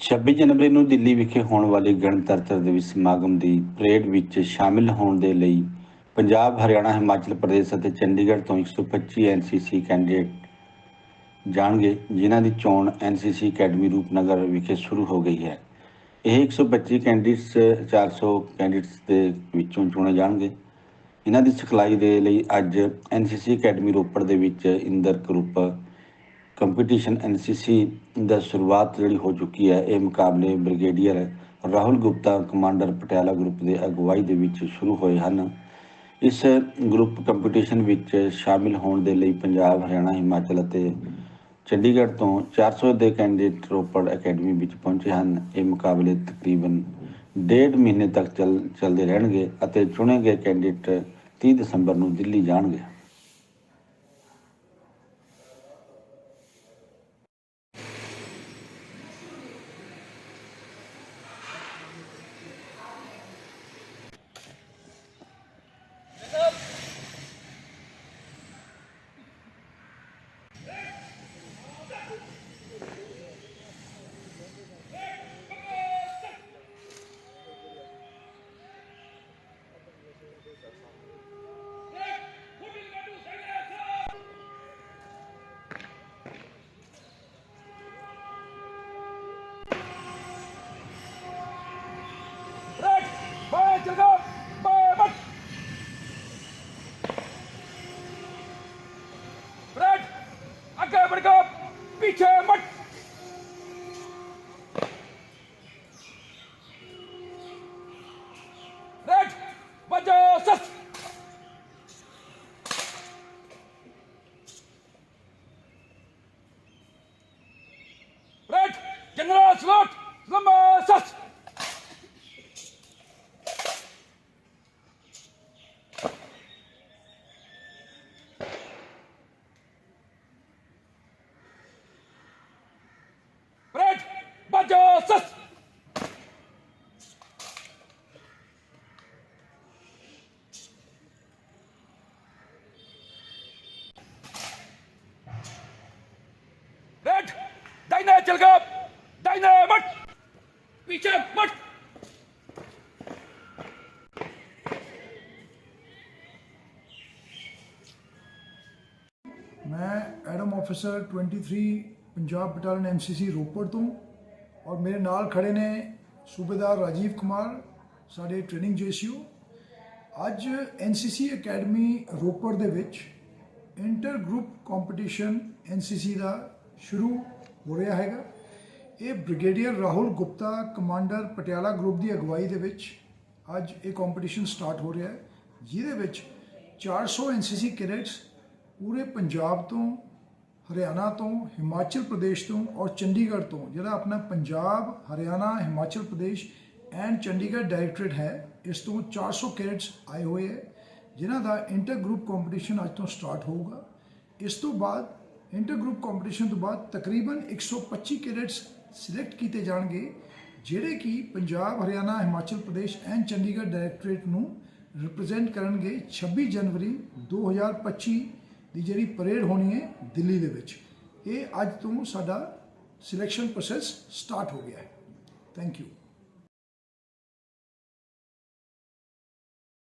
26 ਜਨਵਰੀ ਨੂੰ ਦਿੱਲੀ ਵਿਖੇ ਹੋਣ ਵਾਲੇ ਗਣਤੰਤਰ ਦਿਵਸ ਸਮਾਗਮ ਦੀ ਪਰੇਡ ਵਿੱਚ ਸ਼ਾਮਿਲ ਹੋਣ ਦੇ ਲਈ ਪੰਜਾਬ, ਹਰਿਆਣਾ, ਹਿਮਾਚਲ ਪ੍ਰਦੇਸ਼ ਅਤੇ ਚੰਡੀਗੜ੍ਹ ਤੋਂ 125 ਐਨਸੀਸੀ ਕੈਂਡੀਡੇਟ ਜਾਣਗੇ, ਜਿਨ੍ਹਾਂ ਦੀ ਚੋਣ ਐਨਸੀਸੀ ਅਕੈਡਮੀ ਰੂਪਨਗਰ ਵਿਖੇ ਸ਼ੁਰੂ ਹੋ ਗਈ ਹੈ। ਇਹ 125 ਕੈਂਡੀਡੇਟਸ 400 ਕੈਂਡੀਡੇਟਸ ਦੇ ਵਿੱਚੋਂ ਚੁਣੇ ਜਾਣਗੇ। ਇਹਨਾਂ ਦੀ ਸਿਖਲਾਈ ਦੇ ਲਈ ਅੱਜ ਐਨਸੀਸੀ ਅਕੈਡਮੀ ਰੋਪੜ ਦੇ ਵਿੱਚ ਇੰਦਰ ਕਰੂਪ ਕੰਪੀਟੀਸ਼ਨ ਐਨਸੀਸੀ ਦਾ ਸ਼ੁਰੂਆਤ ਜਿਹੜੀ ਹੋ ਚੁੱਕੀ ਹੈ, ਇਹ ਮੁਕਾਬਲੇ brigadier Rahul Gupta, commander Patiala group ਦੇ ਅਗਵਾਈ ਦੇ ਵਿੱਚ ਸ਼ੁਰੂ ਹੋਏ ਹਨ। ਇਸ ਗਰੁੱਪ ਕੰਪੀਟੀਸ਼ਨ ਵਿੱਚ ਸ਼ਾਮਿਲ ਹੋਣ ਦੇ ਲਈ ਪੰਜਾਬ, ਹਰਿਆਣਾ, ਹਿਮਾਚਲ ਅਤੇ ਚੰਡੀਗੜ੍ਹ ਤੋਂ 400 ਦੇ ਕੈਂਡੀਡੇਟ ਰੋਪੜ ਅਕੈਡਮੀ ਵਿੱਚ ਪਹੁੰਚੇ ਹਨ। ਇਹ ਮੁਕਾਬਲੇ ਤਕਰੀਬਨ ਡੇਢ ਮਹੀਨੇ ਤੱਕ ਚੱਲ, ਚੱਲਦੇ ਰਹਿਣਗੇ ਅਤੇ ਚੁਣੇ ਗਏ ਕੈਂਡੀਡੇਟ 30 ਦਸੰਬਰ ਨੂੰ ਦਿੱਲੀ ਜਾਣਗੇ। சேமட் ரெட் பஜோசஸ் ரெட் ஜெனரல் ஸ்லாட் दाहिने चल गया दाहिने मत पीछे मत ਮੈਂ Adam officer 23 Punjab battalion NCC Ropar ਤੋਂ ਔਰ ਮੇਰੇ ਨਾਲ ਖੜੇ ਨੇ ਸੂਬੇਦਾਰ ਰਾਜੀਵ ਕੁਮਾਰ ਸਾਡੇ ਟ੍ਰੇਨਿੰਗ ਜੇਸੀਓ ਅੱਜ ਐਨਸੀਸੀ ਅਕੈਡਮੀ ਰੋਪੜ ਦੇ ਵਿੱਚ ਇੰਟਰ ਗਰੁੱਪ ਕੰਪੀਟੀਸ਼ਨ ਐਨਸੀਸੀ ਦਾ ਸ਼ੁਰੂ ਹੋ ਰਿਹਾ ਹੈਗਾ। ਇਹ brigadier Rahul Gupta, commander Patiala group ਦੀ ਅਗਵਾਈ ਦੇ ਵਿੱਚ ਅੱਜ ਇਹ ਕੰਪੀਟੀਸ਼ਨ ਸਟਾਰਟ ਹੋ ਰਿਹਾ ਹੈ, ਜਿਹਦੇ ਵਿੱਚ 400 ਐਨਸੀਸੀ ਕੈਡੇਟਸ ਪੂਰੇ ਪੰਜਾਬ ਤੋਂ, ਹਰਿਆਣਾ ਤੋਂ, ਹਿਮਾਚਲ ਪ੍ਰਦੇਸ਼ ਤੋਂ ਔਰ ਚੰਡੀਗੜ੍ਹ ਤੋਂ, ਜਿਹੜਾ ਆਪਣਾ ਪੰਜਾਬ, ਹਰਿਆਣਾ, ਹਿਮਾਚਲ ਪ੍ਰਦੇਸ਼ ਐਂਡ ਚੰਡੀਗੜ੍ਹ ਡਾਇਰੈਕਟੋਰੇਟ ਹੈ, ਇਸ ਤੋਂ 400 ਕੈਡਟਸ ਆਏ ਹੋਏ ਹੈ, ਜਿਨ੍ਹਾਂ ਦਾ ਇੰਟਰ ਗਰੁੱਪ ਕੰਪੀਟੀਸ਼ਨ ਅੱਜ ਤੋਂ ਸਟਾਰਟ ਹੋਊਗਾ। ਇਸ ਤੋਂ ਬਾਅਦ ਇੰਟਰ ਗਰੁੱਪ ਕੰਪੀਟੀਸ਼ਨ ਤੋਂ ਬਾਅਦ ਤਕਰੀਬਨ 125 ਕੈਡੇਟਸ ਸਿਲੈਕਟ ਕੀਤੇ ਜਾਣਗੇ, ਜਿਹੜੇ ਕਿ ਪੰਜਾਬ, ਹਰਿਆਣਾ, ਹਿਮਾਚਲ ਪ੍ਰਦੇਸ਼ ਐਂਡ ਚੰਡੀਗੜ੍ਹ ਡਾਇਰੈਕਟੋਰੇਟ ਨੂੰ ਰਿਪਰੈਜ਼ੈਂਟ ਕਰਨਗੇ 26 ਜਨਵਰੀ 2025 ਦੀ ਜਿਹੜੀ ਪਰੇਡ ਹੋਣੀ ਹੈ ਦਿੱਲੀ ਦੇ ਵਿੱਚ। ਇਹ ਅੱਜ ਤੋਂ ਸਾਡਾ ਸਿਲੈਕਸ਼ਨ ਪ੍ਰੋਸੈਸ ਸਟਾਰਟ ਹੋ ਗਿਆ ਹੈ। Thank you